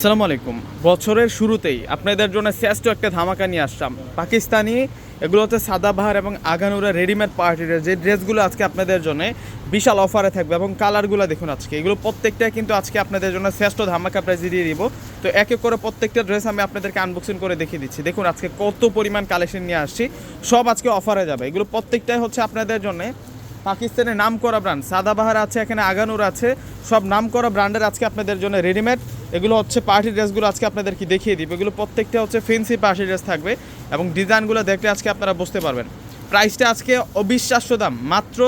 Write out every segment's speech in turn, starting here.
আসসালামু আলাইকুম। বছরের শুরুতেই আপনাদের জন্য শ্রেষ্ঠ একটা ধামাকা নিয়ে আসলাম। পাকিস্তানি, এগুলো হচ্ছে সাদাবাহার এবং আগানুরা রেডিমেড পার্টি পার্টির যে ড্রেসগুলো আজকে আপনাদের জন্য বিশাল অফারে থাকবে এবং কালারগুলো দেখুন আজকে। এগুলো প্রত্যেকটা কিন্তু আজকে আপনাদের জন্য শ্রেষ্ঠ ধামাকা প্রাইজে দিয়ে দিব। তো এক এক করে প্রত্যেকটা ড্রেস আমি আপনাদেরকে আনবক্সিং করে দেখিয়ে দিচ্ছি। দেখুন আজকে কত পরিমাণ কালেকশন নিয়ে আসছি। সব আজকে অফারে যাবে। এগুলো প্রত্যেকটাই হচ্ছে আপনাদের জন্য পাকিস্তানের নাম করা ব্র্যান্ড সাদাবাহার আছে, এখানে আগানুর আছে, সব নাম করা ব্র্যান্ডের আজকে আপনাদের জন্য রেডিমেড এগুলো হচ্ছে পার্টি ড্রেসগুলো আজকে আপনাদেরকে দেখিয়ে দিব। এগুলো প্রত্যেকটা হচ্ছে ফেন্সি পার্টি ড্রেস থাকবে এবং ডিজাইনগুলো দেখলে আজকে আপনারা বুঝতে পারবেন। প্রাইসটা আজকে অবিশ্বাস্য দাম, মাত্র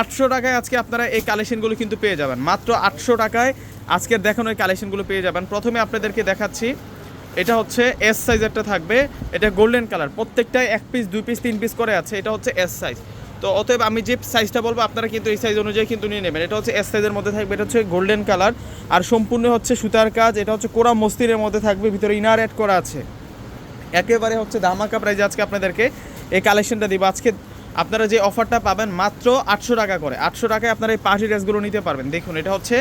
আটশো টাকায় আজকে আপনারা এই কালেকশনগুলো কিন্তু পেয়ে যাবেন। মাত্র আটশো টাকায় আজকের দেখানো এই কালেকশনগুলো পেয়ে যাবেন। প্রথমে আপনাদেরকে দেখাচ্ছি, এটা হচ্ছে এস সাইজেরটা থাকবে। এটা গোল্ডেন কালার প্রত্যেকটাই এক পিস দুই পিস তিন পিস করে আছে। এটা হচ্ছে এস সাইজ তো অতএব আমি যে সাইজটা বলব, আপনারা কিন্তু এই সাইজ অনুযায়ী কিন্তু নিয়ে নেবেন। এটা হচ্ছে এস সাইজের মধ্যে থাকবে, এটা হচ্ছে গোল্ডেন কালার আর সম্পূর্ণ হচ্ছে সুতার কাজ, এটা হচ্ছে কোরা মস্তিরের মধ্যে থাকবে, ভিতরে ইনার অ্যাড করা আছে। একেবারে হচ্ছে ধামাকা প্রাইজে আজকে আপনাদেরকে এই কালেকশনটা দিব। আজকে আপনারা যে অফারটা পাবেন মাত্র আটশো টাকা করে। আটশো টাকায় আপনারা এই পার্টি ড্রেসগুলো নিতে পারবেন। দেখুন, এটা হচ্ছে,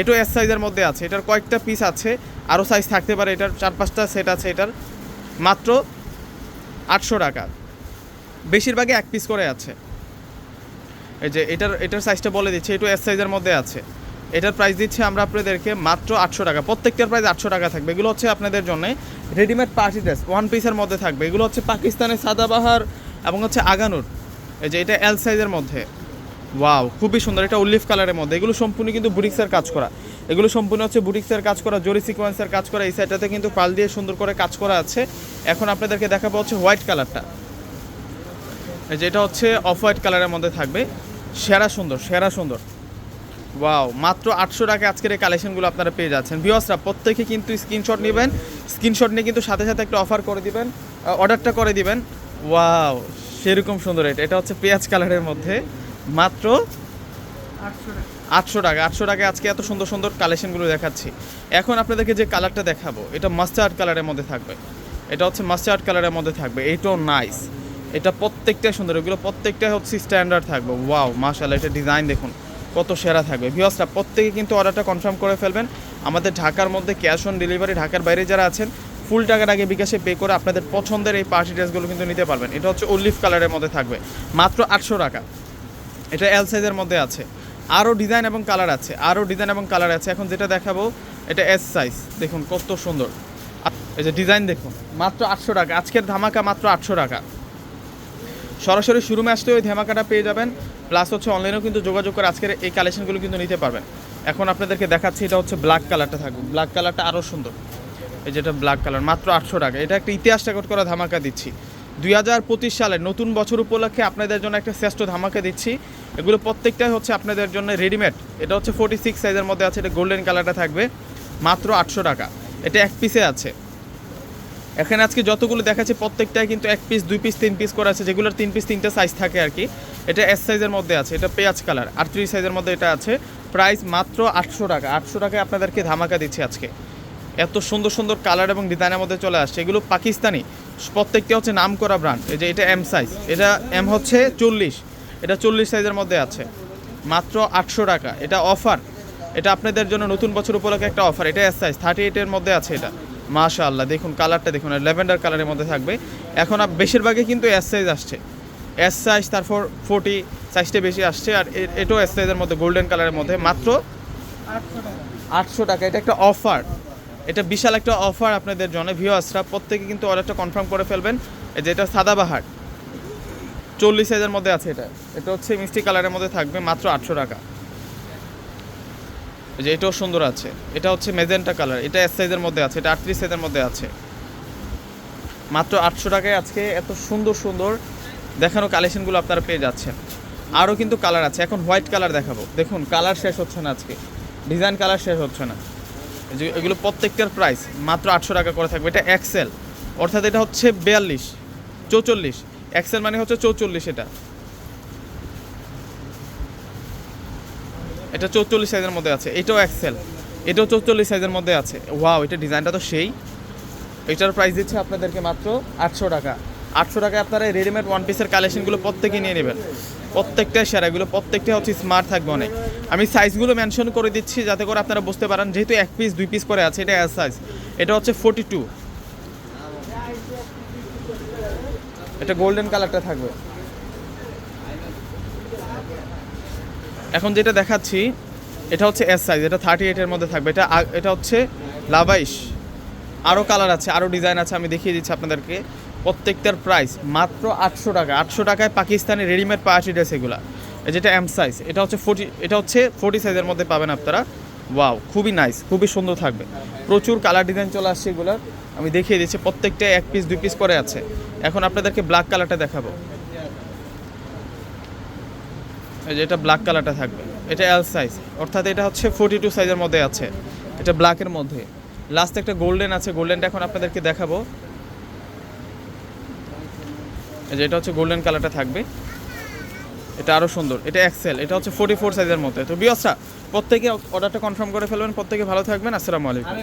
এটাও এস সাইজের মধ্যে আছে। এটার কয়েকটা পিস আছে আরও সাইজ থাকতে পারে। এটার চার পাঁচটা সেট আছে, এটার মাত্র আটশো টাকা। বেশিরভাগই এক পিস করে আছে। এই যে এটার এটার সাইজটা বলে দিচ্ছি, একটু এস সাইজের মধ্যে আছে। এটার প্রাইস দিচ্ছি আমরা আপনাদেরকে মাত্র আটশো টাকা। প্রত্যেকটার প্রাইস আটশো টাকা থাকবে। এগুলো হচ্ছে আপনাদের জন্য রেডিমেড পার্টি ড্রেস ওয়ান পিসের মধ্যে থাকবে। এগুলো হচ্ছে পাকিস্তানের সাদাবাহার এবং হচ্ছে আগানুর। এই যে এটা এল সাইজের মধ্যে। ওয়াও খুবই সুন্দর। এটা উল্লিফ কালারের মধ্যে। এগুলো সম্পূর্ণ কিন্তু বুটিক্সের কাজ করা। এগুলো সম্পূর্ণ হচ্ছে বুটিক্সের কাজ করা, জরি সিকোয়েন্সের কাজ করা। এই সাইডটাতে কিন্তু পাল দিয়ে সুন্দর করে কাজ করা আছে। এখন আপনাদেরকে দেখাবো হচ্ছে হোয়াইট কালারটা এই যে এটা হচ্ছে অফ হোয়াইট কালারের মধ্যে থাকবে। সেরা সুন্দর সেরা সুন্দর। ওয়াও মাত্র আটশো টাকা আজকের এই কালেকশনগুলো আপনারা পেয়ে যাচ্ছেন। ভিওসরা প্রত্যেকে কিন্তু স্ক্রিনশট নেবেন। স্ক্রিনশট নিয়ে কিন্তু সাথে সাথে একটা অফার করে দিবেন অর্ডারটা করে দিবেন। ওয়াও সেরকম সুন্দর এটা। এটা হচ্ছে পেঁয়াজ কালারের মধ্যে মাত্র আটশো টাকা। আটশো টাকা। আজকে এত সুন্দর সুন্দর কালেকশনগুলো দেখাচ্ছি। এখন আপনাদেরকে যে কালারটা দেখাবো এটা মাস্টার্ড কালারের মধ্যে থাকবে। এটা হচ্ছে মাস্টার্ড কালারের মধ্যে থাকবে। এইটাও নাইস এটা প্রত্যেকটাই সুন্দর, এগুলো প্রত্যেকটাই হচ্ছে স্ট্যান্ডার্ড থাকবে। ওয়াও মাশাল্লাহ এটা ডিজাইন দেখুন, কত সেরা থাকবে। ভিওসটা প্রত্যেকে কিন্তু অর্ডারটা কনফার্ম করে ফেলবেন। আমাদের ঢাকার মধ্যে ক্যাশ অন ডেলিভারি ঢাকার বাইরে যারা আছেন ফুল টাকার আগে বিকাশে পে করে আপনাদের পছন্দের এই পার্টি ড্রেসগুলো কিন্তু নিতে পারবেন। এটা হচ্ছে উল্লিফ কালারের মধ্যে থাকবে। মাত্র আটশো টাকা। এটা এল সাইজের মধ্যে আছে। আরও ডিজাইন এবং কালার আছে। আরও ডিজাইন এবং কালার আছে। এখন যেটা দেখাবো, এটা এস সাইজ দেখুন কত সুন্দর। এই যে ডিজাইন দেখুন, মাত্র আটশো টাকা। আজকের ধামাকা মাত্র আটশো টাকা। সরাসরি শোরুমে আসলে ওই ধামাকাটা পেয়ে যাবেন। প্লাস হচ্ছে অনলাইনেও কিন্তু যোগাযোগ করে আজকের এই কালেকশনগুলো কিন্তু নিতে পারবেন। এখন আপনাদেরকে দেখাচ্ছি, এটা হচ্ছে ব্ল্যাক কালারটা থাকবে ব্ল্যাক কালারটা আরও সুন্দর। এই যেটা ব্ল্যাক কালার মাত্র আটশো টাকা। এটা একটা ইতিহাস রেকর্ড করা ধামাকা দিচ্ছি। দুই হাজার পঁচিশ সালের নতুন বছর উপলক্ষে আপনাদের জন্য একটা শ্রেষ্ঠ ধামাকা দিচ্ছি। এগুলো প্রত্যেকটাই হচ্ছে আপনাদের জন্য রেডিমেড এটা হচ্ছে ফোর্টি সিক্স সাইজের মধ্যে আছে, এটা গোল্ডেন কালারটা থাকবে। মাত্র আটশো টাকা। এটা এক পিসে আছে। এখানে আজকে যতগুলো দেখাচ্ছি, প্রত্যেকটাই কিন্তু এক পিস দুই পিস তিন পিস করে আছে। যেগুলোর তিন পিস তিনটে সাইজ থাকে আর কি। এটা এস সাইজের মধ্যে আছে। এটা পেঁয়াজ কালার থ্রি সাইজের মধ্যে এটা আছে প্রাইস মাত্র আটশো টাকা। আটশো টাকায় আপনাদেরকে ধামাকা দিচ্ছি আজকে। এত সুন্দর সুন্দর কালার এবং ডিজাইনের মধ্যে চলে আসছে। এগুলো পাকিস্তানি। প্রত্যেকটা হচ্ছে নাম করা ব্র্যান্ড এই যে এটা এম সাইজ এটা এম হচ্ছে চল্লিশ। এটা চল্লিশ সাইজের মধ্যে আছে। মাত্র আটশো টাকা। এটা অফার এটা আপনাদের জন্য নতুন বছর উপলক্ষে একটা অফার এটা এস সাইজ থার্টি এইটের মধ্যে আছে এটা। মাশাআল্লাহ, দেখুন কালারটা দেখুন ল্যাভেন্ডার কালারের মধ্যে থাকবে। এখন বেশিরভাগই কিন্তু এস সাইজ আসছে। এস সাইজ তারপর ফোর্টি সাইজটা বেশি আসছে, আর এটাও এস সাইজের মধ্যে গোল্ডেন কালারের মধ্যে। মাত্র আটশো টাকা। এটা একটা অফার এটা বিশাল একটা অফার আপনাদের জন্য। ভিউয়ার্সরা প্রত্যেকে কিন্তু অর্ডারটা কনফার্ম করে ফেলবেন। এই যে এটা সাদাবাহার। চল্লিশ সাইজের মধ্যে আছে এটা। এটা হচ্ছে মিষ্টি কালারের মধ্যে থাকবে, মাত্র আটশো টাকা। যে এটাও সুন্দর আছে। এটা হচ্ছে মেজেন্টা কালার। এটা এস সাইজের মধ্যে আছে, এটা আটত্রিশ সাইজের মধ্যে আছে। মাত্র আটশো টাকায় আজকে এত সুন্দর সুন্দর দেখানো কালেকশনগুলো আপনারা পেয়ে যাচ্ছেন। আরও কিন্তু কালার আছে। এখন হোয়াইট কালার দেখাবো। দেখুন কালার শেষ হচ্ছে না আজকে। ডিজাইন কালার শেষ হচ্ছে না। যে এগুলো প্রত্যেকটার প্রাইস মাত্র আটশো টাকা করে থাকবে। এটা এক্সেল অর্থাৎ এটা হচ্ছে বিয়াল্লিশ, চৌচল্লিশ। এক্সেল মানে হচ্ছে চৌচল্লিশ এটা। এটা চৌচল্লিশ সাইজের মধ্যে আছে। এটাও এক্সেল এটাও চৌচল্লিশ সাইজের মধ্যে আছে। ওয়াও এটা ডিজাইনটা তো সেই। এটার প্রাইস দিচ্ছে আপনাদেরকে মাত্র আটশো টাকা। আটশো টাকায় আপনারা রেডিমেড ওয়ান পিসের কালেকশনগুলো প্রত্যেকে নিয়ে নেবেন। প্রত্যেকটা সেরা, এগুলো প্রত্যেকটা হচ্ছে স্মার্ট থাকবে অনেক। আমি সাইজগুলো মেনশন করে দিচ্ছি যাতে করে আপনারা বুঝতে পারেন, যেহেতু এক পিস দুই পিস করে আছে, এটা এস সাইজ এটা হচ্ছে ফোর্টি টু এটা গোল্ডেন কালারটা থাকবে। এখন যেটা দেখাচ্ছি, এটা হচ্ছে এস সাইজ এটা থার্টি এইটের মধ্যে থাকবে। এটা এটা হচ্ছে লাভাইশ। আরও কালার আছে আরও ডিজাইন আছে, আমি দেখিয়ে দিচ্ছি আপনাদেরকে। প্রত্যেকটার প্রাইস মাত্র আটশো টাকা। আটশো টাকায় পাকিস্তানি রেডিমেড পার্টি ড্রেস এগুলা। যেটা এম সাইজ এটা হচ্ছে ফোর্টি এটা হচ্ছে ফোর্টি সাইজের মধ্যে পাবেন আপনারা। ওয়াও খুবই নাইস খুবই সুন্দর থাকবে। প্রচুর কালার ডিজাইন চলে আসছে এগুলার। আমি দেখিয়ে দিচ্ছি প্রত্যেকটা এক পিস দুই পিস করে আছে। এখন আপনাদেরকে ব্ল্যাক কালারটা দেখাবো। এই যে এটা ব্ল্যাক কালারটা থাকবে। এটা এল সাইজ অর্থাৎ এটা হচ্ছে ফোর্টি টু সাইজের মধ্যে আছে। এটা ব্ল্যাকের মধ্যে। লাস্ট একটা গোল্ডেন আছে গোল্ডেনটা এখন আপনাদেরকে দেখাবো। এই যে এটা হচ্ছে গোল্ডেন কালারটা থাকবে। এটা আরও সুন্দর, এটা এক্সেল এটা হচ্ছে ফোর্টি ফোর সাইজের মধ্যে। তো বিয়সা প্রত্যেকে অর্ডারটা কনফার্ম করে ফেলবেন, প্রত্যেকে ভালো থাকবেন, আসসালামু আলাইকুম।